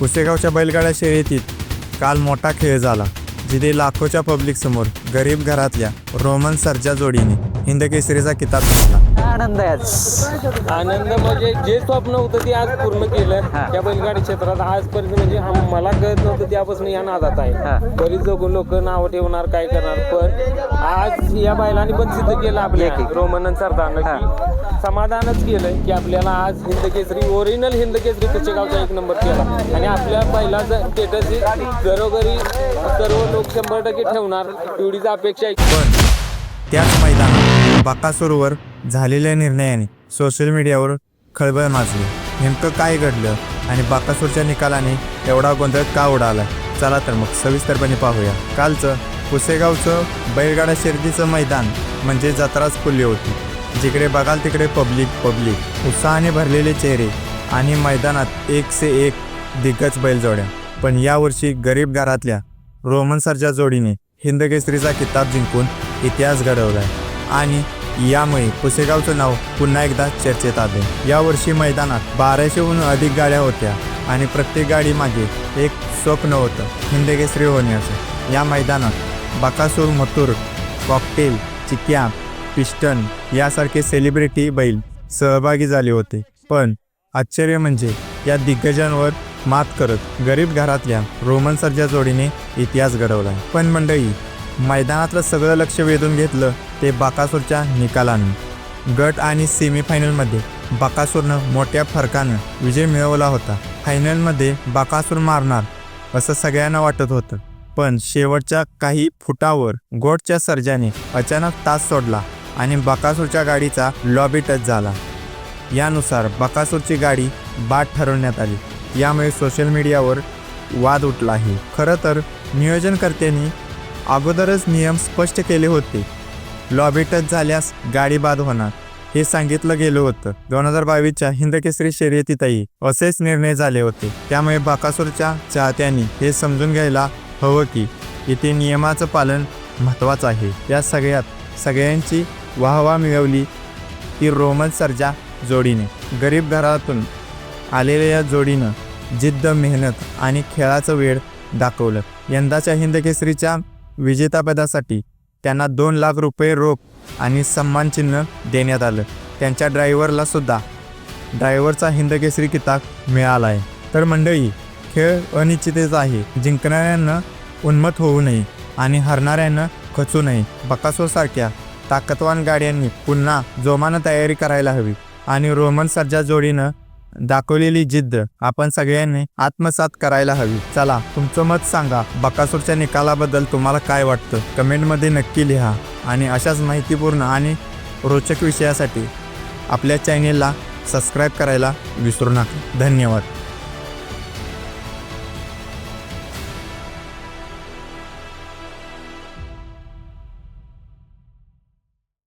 पुसेगावच्या बैलगाड्या शर्यतीत काल मोठा खेळ झाला जिथे लाखोच्या पब्लिकसमोर गरीब घरातल्या रोमन सरच्या जोडीने हिंद केसरीचा किताब घेतला. आनंद आहे आज आनंद म्हणजे जे स्वप्न होतं ते आज पूर्ण केलं. त्या बैलगाडी क्षेत्रात आजपर्यंत म्हणजे मला कळत नव्हतं त्यापासून या नादात हा. आहे बरीच लोक नाव ठेवणार काय करणार पण आज या बैलांनी पण सिद्ध केलं आपल्या एक- एक. रोमन सरदारनं की समाधानच केलं की आपल्याला आज हिंद केसरी ओरिजिनल हिंद केसरी कुचेगावचा एक नंबर केला. आणि आपल्या बैलाचं स्टेटस घरोघरी सर्व लोक शंभर टक्के ठेवणार. एवढीच अपेक्षा आहे. पण त्याच मैदानात बाकासूरवर झालेल्या निर्णयाने सोशल मीडियावर खळबळ माजली. नेमकं काय घडलं आणि बाकासूरच्या निकालाने एवढा गोंधळ का उडाला? चला तर मग सविस्तरपणे पाहूया. कालचं पुसेगावचं बैलगाडा शिर्दीचं मैदान म्हणजे जत्राच फुलली होती. जिकडे बघाल तिकडे पब्लिक पब्लिक उत्साहाने भरलेले चेहरे आणि मैदानात एक से एक दिग्गज बैलजोड्या. पण यावर्षी गरीब घरातल्या रोमन सरच्या जोडीने हिंदकेसरीचा किताब जिंकून इतिहास घडवलाय. आणि यामुळे पुसेगावचं नाव पुन्हा एकदा चर्चेत आले. यावर्षी मैदानात बाराशेहून अधिक गाड्या होत्या आणि प्रत्येक गाडीमागे एक स्वप्न होतं. हिंदकेसरी होण्याचं या मैदानात बकासूर मथुर कॉकटेल चिक्या पिस्टन यासारखे सेलिब्रिटी बैल सहभागी झाले होते. पण आश्चर्य म्हणजे या दिग्गजांवर मात करत गरीब घरातल्या रोमन सरच्या जोडीने इतिहास घडवला. पण मंडळी मैदानातलं सगळं लक्ष वेधून घेतलं ते बाकासूरच्या निकालानं. गट आणि सेमीफायनलमध्ये बाकासूरनं मोठ्या फरकानं विजय मिळवला होता. फायनलमध्ये बाकासूर मारणार असं सगळ्यांना वाटत होतं. पण शेवटच्या काही फुटावर गोटच्या सर्जाने अचानक तास सोडला आणि बकासूरच्या गाडीचा लॉबी टच झाला. यानुसार बकासूरची गाडी बाद ठरवण्यात आली. यामुळे सोशल मीडियावर वाद उठला आहे खरं तर नियोजनकर्त्यांनी अगोदरच नियम स्पष्ट केले होते. लॉबी टच झाल्यास गाडी बाद होणार. हे सांगितलं गेलं होतं. दोन हजार बावीसच्या हिंदकेसरी शर्यतीतही असेच निर्णय झाले होते. त्यामुळे बाकासूरच्या चाहत्यांनी हे समजून घ्यायला हवं की इथे नियमाचं पालन महत्त्वाचं आहे. या सगळ्यात सगळ्यांची वाहवा मिळवली ती रोमन सर्जा जोडीने. गरीब घरातून आलेल्या या जोडीनं जिद्द मेहनत आणि खेळाचं वेळ दाखवलं. यंदाच्या हिंदकेसरीच्या विजेतापदासाठी त्यांना दोन लाख रुपये रोख आणि सन्मानचिन्ह देण्यात आलं. त्यांच्या ड्रायव्हरला सुद्धा ड्रायव्हरचा हिंदकेसरी किताब मिळाला आहे तर मंडळी खेळ अनिश्चितच आहे. जिंकणाऱ्यांना उन्मत होऊ नये आणि हरणाऱ्यांना खचू नये. बकासोसारख्या ताकदवान गाड्यांनी पुन्हा जोमानं तयारी करायला हवी आणि रोमन सर्जा जोडीनं दाखवलेली जिद्द आपण सगळ्यांनी आत्मसात करायला हवी. चला तुमचं मत सांगा. बकासूरच्या निकालाबद्दल तुम्हाला काय वाटतं? कमेंटमध्ये नक्की लिहा. आणि अशाच माहितीपूर्ण आणि रोचक विषयासाठी आपल्या चॅनेलला सबस्क्राईब करायला विसरू नका. धन्यवाद.